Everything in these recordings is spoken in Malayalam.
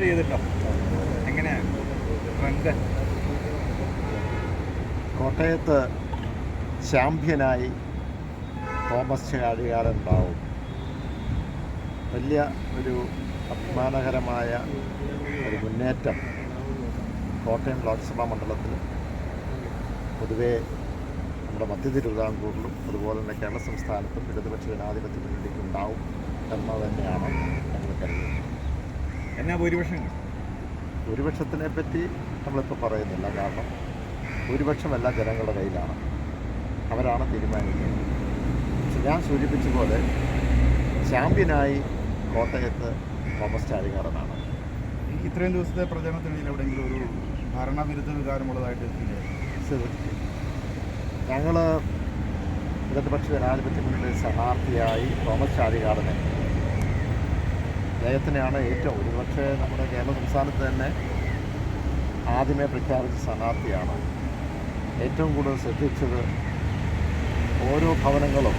ചെയ്തിട്ടോ? എങ്ങനെയാണ് കോട്ടയത്ത് ചാമ്പ്യനായി തോമസ് ചാഴികാടുണ്ടാവും വലിയ ഒരു അഭിമാനകരമായ ഒരു മുന്നേറ്റം കോട്ടയം ലോക്സഭാ മണ്ഡലത്തിൽ. പൊതുവേ നമ്മുടെ മധ്യ തിരുവിതാംകൂറിലും അതുപോലെ തന്നെ കേരള സംസ്ഥാനത്തും ഇടതുപക്ഷ ജനാധിപത്യ മുന്നണിക്കുണ്ടാവും എന്ന് തന്നെയാണ് ഞങ്ങൾ കരുതുന്നത്. എന്നാ ഭൂരിപക്ഷം ഭൂരിപക്ഷത്തിനെ പറ്റി നമ്മളിപ്പോൾ പറയുന്നില്ല. കാരണം ഭൂരിപക്ഷം എല്ലാ ജനങ്ങളുടെ കയ്യിലാണ്. അവരാണ് തീരുമാനിക്കുന്നത്. പക്ഷെ ഞാൻ സൂചിപ്പിച്ച പോലെ ചാമ്പ്യനായി കോട്ടയത്ത് തോമസ് ചാഴികാടനാണ് ഇത്രയും ദിവസത്തെ പ്രചരണത്തിനിടയിൽ എവിടെയെങ്കിലും ഒരു ഭരണവിരുദ്ധ വികാരമുള്ളതായിട്ട് ഞങ്ങൾ ഇടതുപക്ഷ ജനാധിപത്യ മുന്നണി സ്ഥാനാർത്ഥിയായി തോമസ് ചാഴികാടനെ അദ്ദേഹത്തിനെയാണ് ഏറ്റവും ഒരുപക്ഷെ നമ്മുടെ കേരള സംസ്ഥാനത്ത് തന്നെ ആദ്യമേ പ്രഖ്യാപിച്ച സ്ഥാനാർത്ഥിയാണ്. ഏറ്റവും കൂടുതൽ ശ്രദ്ധിച്ചത് ഓരോ ഭവനങ്ങളും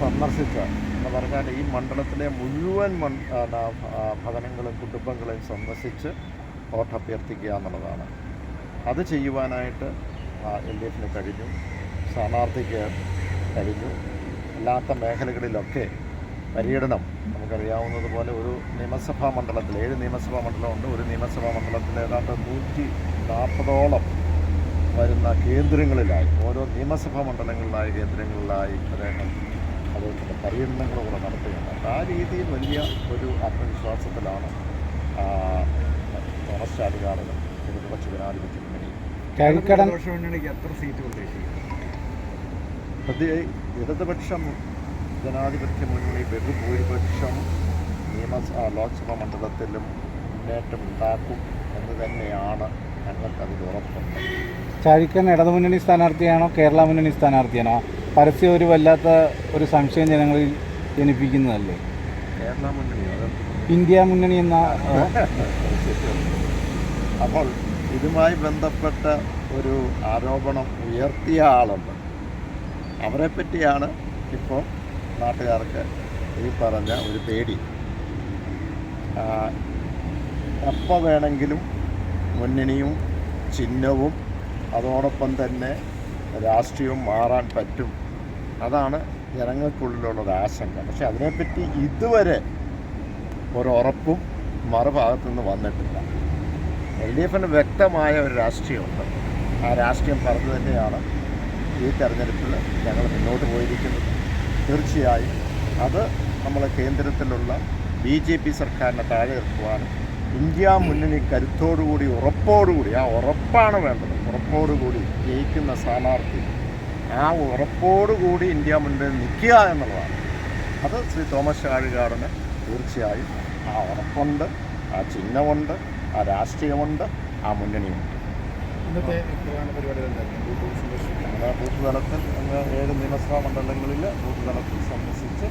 സന്ദർശിച്ച് എന്ന് പറഞ്ഞാൽ ഈ മണ്ഡലത്തിലെ മുഴുവൻ മൺ ഭവനങ്ങളും കുടുംബങ്ങളെയും സന്ദർശിച്ച് വോട്ട് അഭ്യർത്ഥിക്കുക എന്നുള്ളതാണ്. അത് ചെയ്യുവാനായിട്ട് എൽ ഡി എഫിന് കഴിഞ്ഞു സ്ഥാനാർത്ഥിക്ക് കഴിഞ്ഞു. അല്ലാത്ത മേഖലകളിലൊക്കെ പര്യടനം. നമുക്കറിയാവുന്നതുപോലെ ഒരു നിയമസഭാ മണ്ഡലത്തിൽ ഏഴ് നിയമസഭാ മണ്ഡലമുണ്ട്. ഒരു നിയമസഭാ മണ്ഡലത്തിൽ ഏതാണ്ട് നൂറ്റി നാൽപ്പതോളം വരുന്ന കേന്ദ്രങ്ങളിലായി ഓരോ നിയമസഭാ മണ്ഡലങ്ങളിലായി കേന്ദ്രങ്ങളിലായി അദ്ദേഹം അതുപോലെ പര്യടനങ്ങൾ കൂടെ നടത്തുകയുണ്ട് അപ്പോൾ ആ രീതിയിൽ വലിയ ഒരു ആത്മവിശ്വാസത്തിലാണ് തോമസ് ചാലികാടനും ഇടതുപക്ഷ ജനാധിപത്യ മുന്നണി ഇടതുപക്ഷ മുന്നണിക്ക് എത്ര സീറ്റ് ഉദ്ദേശിക്കും പ്രതി ഇടതുപക്ഷം ജനാധിപത്യ മുന്നണി ബഹുഭൂരിപക്ഷം നിയമസ ആ, ലോക്സഭാ മണ്ഡലത്തിലും മുന്നേറ്റം ഉണ്ടാക്കും എന്ന് തന്നെയാണ് ഞങ്ങൾക്ക് അതിൽ ഉറപ്പുണ്ട് ചാഴിക്കൻ ഇടതുമുന്നണി സ്ഥാനാർത്ഥിയാണോ കേരള മുന്നണി സ്ഥാനാർത്ഥിയാണോ? പരസ്യം ഒരു വല്ലാത്ത ഒരു സംശയം ജനങ്ങളിൽ ജനിപ്പിക്കുന്നതല്ലേ? കേരള മുന്നണി ഇന്ത്യ മുന്നണി എന്ന അപ്പോൾ ഇതുമായി ബന്ധപ്പെട്ട ഒരു ആരോപണം ഉയർത്തിയ ആളുണ്ട്. അവരെ പറ്റിയാണ് ഇപ്പോൾ നാട്ടുകാർക്ക് ഈ പറഞ്ഞ ഒരു പേടി. എപ്പോൾ വേണമെങ്കിലും മുന്നണിയും ചിഹ്നവും അതോടൊപ്പം തന്നെ രാഷ്ട്രീയവും മാറാൻ പറ്റും. അതാണ് ജനങ്ങൾക്കുള്ളിലുള്ളൊരു ആശങ്ക. പക്ഷെ അതിനെപ്പറ്റി ഇതുവരെ ഒരുറപ്പും മറുഭാഗത്തു നിന്ന് വന്നിട്ടില്ല. എൽ ഡി എഫിന് വ്യക്തമായ ഒരു രാഷ്ട്രീയമുണ്ട്. ആ രാഷ്ട്രീയം പറഞ്ഞു തന്നെയാണ് ഈ തെരഞ്ഞെടുപ്പിൽ ഞങ്ങൾ മുന്നോട്ട് പോയിരിക്കുന്നത്. തീർച്ചയായും അത് നമ്മളെ കേന്ദ്രത്തിലുള്ള ബി ജെ പി സർക്കാരിനെ താഴെ നിർത്തുവാനും ഇന്ത്യ മുന്നണി കരുത്തോടുകൂടി ഉറപ്പോടുകൂടി ആ ഉറപ്പാണ് വേണ്ടത്. ഉറപ്പോടുകൂടി ജയിക്കുന്ന സ്ഥാനാർത്ഥി ആ ഉറപ്പോടുകൂടി ഇന്ത്യ മുന്നണി നിൽക്കുക എന്നുള്ളതാണ്. അത് ശ്രീ തോമസ് ചാഴികാടന് തീർച്ചയായും ആ ഉറപ്പുണ്ട് ആ ചിഹ്നമുണ്ട് ആ രാഷ്ട്രീയമുണ്ട് ആ മുന്നണിയുണ്ട് ഇന്നത്തെ പ്രധാന പരിപാടികൾ ബൂത്ത് തലത്തിൽ ഏഴ് നിയമസഭാ മണ്ഡലങ്ങളിൽ ബൂത്ത് തലത്തിൽ സന്ദർശിച്ച്